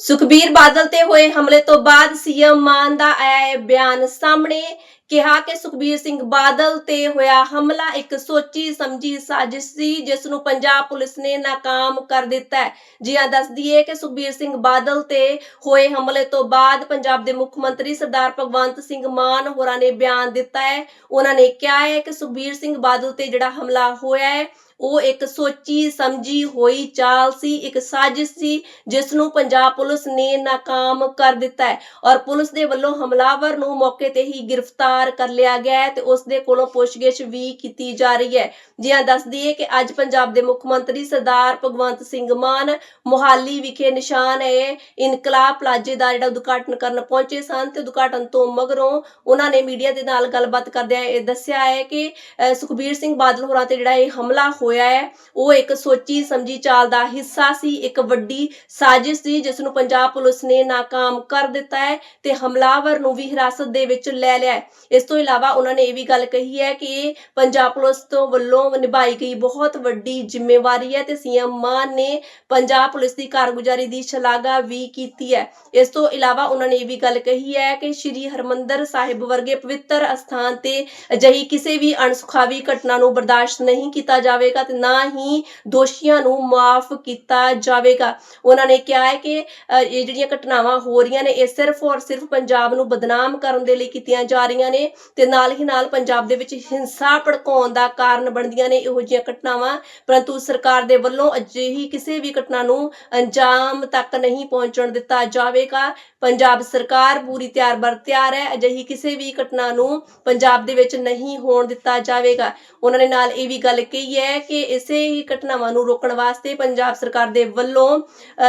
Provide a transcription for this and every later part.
ਸੁਖਬੀਰ ਬਾਦਲ ਤੇ ਹੋਏ ਹਮਲੇ ਤੋਂ ਬਾਅਦ ਸੀਐਮ ਮਾਨ ਦਾ ਆਇਆ ਇਹ ਬਿਆਨ ਸਾਹਮਣੇ ਕਿਹਾ ਕਿ ਸੁਖਬੀਰ ਸਿੰਘ ਬਾਦਲ ਤੇ ਹੋਇਆ ਹਮਲਾ, ਇੱਕ ਸੋਚੀ ਸਮਝੀ ਸਾਜ਼ਿਸ਼ ਸੀ, ਜਿਸ ਨੂੰ ਪੰਜਾਬ ਪੁਲਿਸ ਨੇ ਨਾਕਾਮ ਕਰ ਦਿੱਤਾ ਹੈ। ਜੀ ਹਾਂ, ਦੱਸ ਦਈਏ ਕਿ ਸੁਖਬੀਰ ਸਿੰਘ ਬਾਦਲ ਤੇ ਹੋਏ ਹਮਲੇ ਤੋਂ ਬਾਅਦ ਪੰਜਾਬ ਦੇ ਮੁੱਖ ਮੰਤਰੀ ਸਰਦਾਰ ਭਗਵੰਤ ਸਿੰਘ ਮਾਨ ਹੋਰਾਂ ਨੇ ਬਿਆਨ ਦਿੱਤਾ ਹੈ। ਉਹਨਾਂ ਨੇ ਕਿਹਾ ਹੈ ਕਿ ਸੁਖਬੀਰ ਸਿੰਘ ਬਾਦਲ ਤੇ ਜਿਹੜਾ ਹਮਲਾ ਹੋਇਆ ਹੈ, ਉਹ ਇੱਕ ਸੋਚੀ ਸਮਝੀ ਹੋਈ ਚਾਲ ਸੀ, ਇੱਕ ਸਾਜ਼ਿਸ਼ ਸੀ, ਜਿਸ ਨੂੰ ਪੰਜਾਬ ਪੁਲਿਸ ਨੇ ਨਾਕਾਮ ਕਰ ਦਿੱਤਾ ਹੈ। ਔਰ ਪੁਲਿਸ ਦੇ ਵੱਲੋਂ ਹਮਲਾਵਰ ਨੂੰ ਮੌਕੇ ਤੇ ਹੀ ਗ੍ਰਿਫਤਾਰ ਕਰ ਲਿਆ ਗਿਆ ਹੈ ਤੇ ਉਸ ਦੇ ਕੋਲੋਂ ਪੁੱਛਗਿੱਛ ਵੀ ਕੀਤੀ ਜਾ ਰਹੀ ਹੈ। ਜੀ ਦੱਸ ਦਈਏ ਕਿ ਅੱਜ ਪੰਜਾਬ ਦੇ ਮੁੱਖ ਮੰਤਰੀ ਸਰਦਾਰ ਭਗਵੰਤ ਸਿੰਘ ਮਾਨ ਮੁਹਾਲੀ ਵਿਖੇ ਨਿਸ਼ਾਨ ਹੈ, ਇਨਕਲਾਬ ਪਲਾਜੇ ਦਾ ਜਿਹੜਾ ਉਦਘਾਟਨ ਕਰਨ ਪਹੁੰਚੇ ਸਨ ਤੇ ਉਦਘਾਟਨ ਤੋਂ ਮਗਰੋਂ ਉਹਨਾਂ ਨੇ ਮੀਡੀਆ ਦੇ ਨਾਲ ਗੱਲਬਾਤ ਕਰਦਿਆਂ ਇਹ ਦੱਸਿਆ ਹੈ ਕਿ ਸੁਖਬੀਰ ਸਿੰਘ ਬਾਦਲ ਹੋਰਾਂ ਤੇ ਜਿਹੜਾ ਇਹ ਹਮਲਾ ਹੋਇਆ ਹੈ, ਉਹ ਇੱਕ ਸੋਚੀ ਸਮਝੀ ਚਾਲ ਦਾ ਹਿੱਸਾ ਸੀ, ਇੱਕ ਵੱਡੀ ਸਾਜ਼ਿਸ਼ ਸੀ, ਜਿਸ ਨੂੰ ਪੰਜਾਬ ਪੁਲਿਸ ਨੇ ਨਾਕਾਮ ਕਰ ਦਿੱਤਾ ਹੈ ਤੇ ਹਮਲਾਵਰ ਨੂੰ ਵੀ ਹਿਰਾਸਤ ਦੇ ਵਿੱਚ ਲੈ ਲਿਆ ਇਸ ਤੋਂ ਇਲਾਵਾ ਉਹਨਾਂ ਨੇ ਇਹ ਵੀ ਗੱਲ ਕਹੀ ਹੈ ਕਿ ਪੰਜਾਬ ਪੁਲਿਸ ਤੋਂ ਵੱਲੋਂ ਨਿਭਾਈ ਗਈ ਬਹੁਤ ਵੱਡੀ ਜ਼ਿੰਮੇਵਾਰੀ ਹੈ ਤੇ ਸੀਐਮ ਮਾਨ ਨੇ ਪੰਜਾਬ ਪੁਲਿਸ ਦੀ ਕਾਰਗੁਜ਼ਾਰੀ ਦੀ ਸ਼ਲਾਘਾ ਵੀ ਕੀਤੀ ਹੈ। ਇਸ ਤੋਂ ਇਲਾਵਾ ਉਹਨਾਂ ਨੇ ਇਹ ਵੀ ਗੱਲ ਕਹੀ ਹੈ ਕਿ ਸ਼੍ਰੀ ਹਰਮੰਦਰ ਸਾਹਿਬ ਵਰਗੇ ਪਵਿੱਤਰ ਅਸਥਾਨ ਤੇ ਅਜਿਹੀ ਕਿਸੇ ਵੀ ਅਣਸੁਖਾਵੀ ਘਟਨਾ ਨੂੰ ਬਰਦਾਸ਼ਤ ਨਹੀਂ ਕੀਤਾ ਜਾਵੇਗਾ ਤੇ ਨਾ ਹੀ ਦੋਸ਼ੀਆਂ ਨੂੰ ਮਾਫ ਕੀਤਾ ਜਾਵੇਗਾ। ਉਹਨਾਂ ਨੇ ਕਿਹਾ ਹੈ ਕਿ ਇਹ ਜਿਹੜੀਆਂ ਘਟਨਾਵਾਂ ਹੋ ਰਹੀਆਂ ਨੇ, ਇਹ ਸਿਰਫ ਔਰ ਸਿਰਫ ਪੰਜਾਬ ਨੂੰ ਬਦਨਾਮ ਕਰਨ ਦੇ ਲਈ ਕੀਤੀਆਂ ਜਾ ਰਹੀਆਂ ਨੇ। ਤੇ ਨਾਲ ਹੀ ਨਾਲ ਪੰਜਾਬ ਦੇ ਵਿੱਚ ਹਿੰਸਾ ਭੜਕਾਉਣ ਦਾ ਕਾਰਨ ਬਣਦੀਆਂ ਨੇ ਇਹੋ ਜਿਹੀਆਂ ਘਟਨਾਵਾਂ। ਪਰੰਤੂ ਸਰਕਾਰ ਦੇ ਵੱਲੋਂ ਅਜਿਹੀ ਕਿਸੇ ਵੀ ਘਟਨਾ ਨੂੰ ਅੰਜਾਮ ਤੱਕ ਨਹੀਂ ਪਹੁੰਚਣ ਦਿੱਤਾ ਜਾਵੇਗਾ। ਪੰਜਾਬ ਸਰਕਾਰ ਪੂਰੀ ਤਿਆਰ ਬਰ ਤਿਆਰ ਹੈ। ਅਜਿਹੀ ਕਿਸੇ ਵੀ ਘਟਨਾ ਨੂੰ ਪੰਜਾਬ ਦੇ ਵਿੱਚ ਨਹੀਂ ਹੋਣ ਦਿੱਤਾ ਜਾਵੇਗਾ। ਉਹਨਾਂ ਨੇ ਨਾਲ ਇਹ ਵੀ ਗੱਲ ਕਹੀ ਹੈ ਕਿ ਇਸੇ ਹੀ ਘਟਨਾਵਾਂ ਨੂੰ ਰੋਕਣ ਵਾਸਤੇ ਪੰਜਾਬ ਸਰਕਾਰ ਦੇ ਵੱਲੋਂ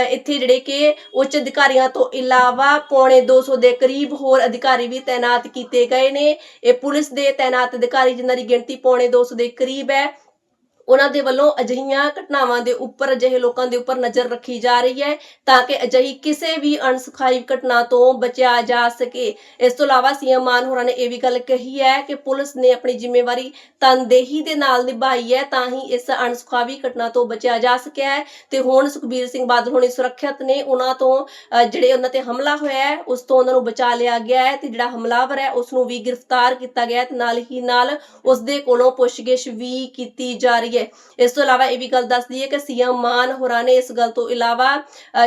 ਇੱਥੇ ਜਿਹੜੇ ਕਿ ਉੱਚ ਅਧਿਕਾਰੀਆਂ ਤੋਂ ਇਲਾਵਾ ਪੌਣੇ 200 ਦੇ ਕਰੀਬ ਹੋਰ ਅਧਿਕਾਰੀ ਵੀ ਤਾਇਨਾਤ ਕੀਤੇ ਗਏ ਨੇ। ਇਹ ਪੁਲਿਸ ਦੇ ਤਾਇਨਾਤ ਅਧਿਕਾਰੀ ਜਿਨ੍ਹਾਂ ਦੀ ਗਿਣਤੀ ਪੌਣੇ 200 ਦੇ ਕਰੀਬ ਹੈ। ਉਹਨਾਂ ਦੇ ਵੱਲੋਂ ਅਜਿਹੀਆਂ ਘਟਨਾਵਾਂ ਦੇ ਉੱਪਰ, ਅਜਿਹੇ ਲੋਕਾਂ ਦੇ ਉੱਪਰ ਨਜ਼ਰ ਰੱਖੀ ਜਾ ਰਹੀ ਹੈ ਤਾਂ ਕਿ ਅਜਿਹੀ ਕਿਸੇ ਵੀ ਅਣਸੁਖਾਈ ਘਟਨਾ ਤੋਂ ਬਚਿਆ ਜਾ ਸਕੇ। ਇਸ ਤੋਂ ਇਲਾਵਾ ਸੀਐਮ ਮਾਨ ਹੋਰਾਂ ਨੇ ਇਹ ਵੀ ਗੱਲ ਕਹੀ ਹੈ ਕਿ ਪੁਲਿਸ ਨੇ ਆਪਣੀ ਜ਼ਿੰਮੇਵਾਰੀ ਤਨਦੇਹੀ ਦੇ ਨਾਲ ਨਿਭਾਈ ਹੈ ਤਾਂ ਹੀ ਇਸ ਅਣਸੁਖਾਵੀ ਘਟਨਾ ਤੋਂ ਬਚਿਆ ਜਾ ਸਕਿਆ ਹੈ। ਤੇ ਹੁਣ ਸੁਖਬੀਰ ਸਿੰਘ ਬਾਦਲ ਹੋਣੀ ਸੁਰੱਖਿਅਤ ਨੇ ਉਹਨਾਂ ਤੋਂ ਜਿਹੜੇ ਉਹਨਾਂ ਤੇ ਹਮਲਾ ਹੋਇਆ ਹੈ, ਉਸ ਤੋਂ ਉਹਨਾਂ ਨੂੰ ਬਚਾ ਲਿਆ ਗਿਆ ਹੈ ਤੇ ਜਿਹੜਾ ਹਮਲਾਵਰ ਹੈ ਉਸ ਨੂੰ ਵੀ ਗ੍ਰਿਫਤਾਰ ਕੀਤਾ ਗਿਆ ਹੈ ਤੇ ਨਾਲ ਹੀ ਨਾਲ ਉਸ ਦੇ ਕੋਲੋਂ ਪੁੱਛਗਿੱਛ ਵੀ ਕੀਤੀ ਜਾ ਰਹੀ ਹੈ ਇਸ ਤੋਂ ਇਲਾਵਾ ਇਹ ਵੀ ਗੱਲ ਦੱਸਦੀ ਦਈਏ ਕਿ ਸੀਐਮ ਮਾਨ ਹੋਰਾਂ ਨੇ ਇਸ ਗੱਲ ਤੋਂ ਇਲਾਵਾ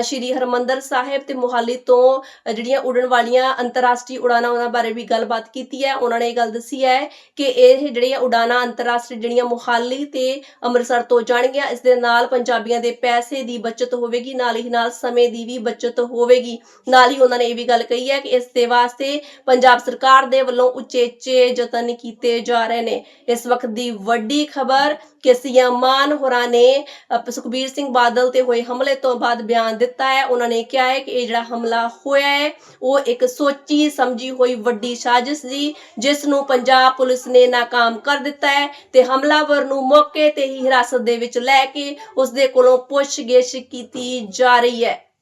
ਸ਼੍ਰੀ ਹਰਮੰਦਰ ਸਾਹਿਬ ਤੇ ਮੁਹਾਲੀ ਤੋਂ ਜਿਹੜੀਆਂ ਉਡਣ ਵਾਲੀਆਂ ਅੰਤਰਰਾਸ਼ਟਰੀ ਉਡਾਨਾਂ ਉਹਨਾਂ ਬਾਰੇ ਵੀ ਗੱਲਬਾਤ ਕੀਤੀ ਹੈ। ਉਹਨਾਂ ਨੇ ਇਹ ਗੱਲ ਦੱਸੀ ਹੈ ਕਿ ਇਹ ਜਿਹੜੀਆਂ ਉਡਾਨਾਂ ਅੰਤਰਰਾਸ਼ਟਰੀ ਜਿਹੜੀਆਂ ਮੁਹਾਲੀ ਤੇ ਅੰਮ੍ਰਿਤਸਰ ਤੋਂ ਜਾਣਗੀਆਂ, ਇਸ ਦੇ ਨਾਲ ਪੰਜਾਬੀਆਂ ਦੇ ਪੈਸੇ ਦੀ ਬਚਤ ਹੋਵੇਗੀ, ਨਾਲ ਹੀ ਨਾਲ ਸਮੇਂ ਦੀ ਵੀ ਬਚਤ ਹੋਵੇਗੀ। ਨਾਲ ਹੀ ਉਹਨਾਂ ਨੇ ਇਹ ਵੀ ਗੱਲ ਕਹੀ ਹੈ ਕਿ ਇਸ ਦੇ ਵਾਸਤੇ ਪੰਜਾਬ ਸਰਕਾਰ ਦੇ ਵੱਲੋਂ ਉਚੇਚੇ ਯਤਨ ਕੀਤੇ ਜਾ ਰਹੇ ਨੇ। ਇਸ ਵਕਤ ਦੀ ਵੱਡੀ ਖਬਰ ਕਿ ਸੀਐਮ ਮਾਨ ਹੋਰਾਂ ਨੇ ਸੁਖਬੀਰ ਸਿੰਘ ਬਾਦਲ ਤੇ ਹੋਏ ਹਮਲੇ ਤੋਂ ਬਾਅਦ ਬਿਆਨ ਦਿੱਤਾ ਹੈ। ਉਹਨਾਂ ਨੇ ਕਿਹਾ ਹੈ ਕਿ ਇਹ ਜਿਹੜਾ ਹਮਲਾ ਹੋਇਆ ਹੈ, ਉਹ ਇੱਕ ਸੋਚੀ, ਸਮਝੀ ਹੋਈ ਵੱਡੀ ਸਾਜ਼ਿਸ਼ ਸੀ, ਜਿਸ ਨੂੰ ਪੰਜਾਬ ਪੁਲਿਸ ਨੇ ਨਾਕਾਮ ਕਰ ਦਿੱਤਾ ਹੈ ਤੇ ਹਮਲਾਵਰ ਨੂੰ ਮੌਕੇ ਤੇ ਹੀ ਹਿਰਾਸਤ ਦੇ ਵਿੱਚ ਲੈ ਕੇ ਉਸ ਦੇ ਕੋਲੋਂ ਪੁੱਛਗਿੱਛ ਕੀਤੀ ਜਾ ਰਹੀ ਹੈ।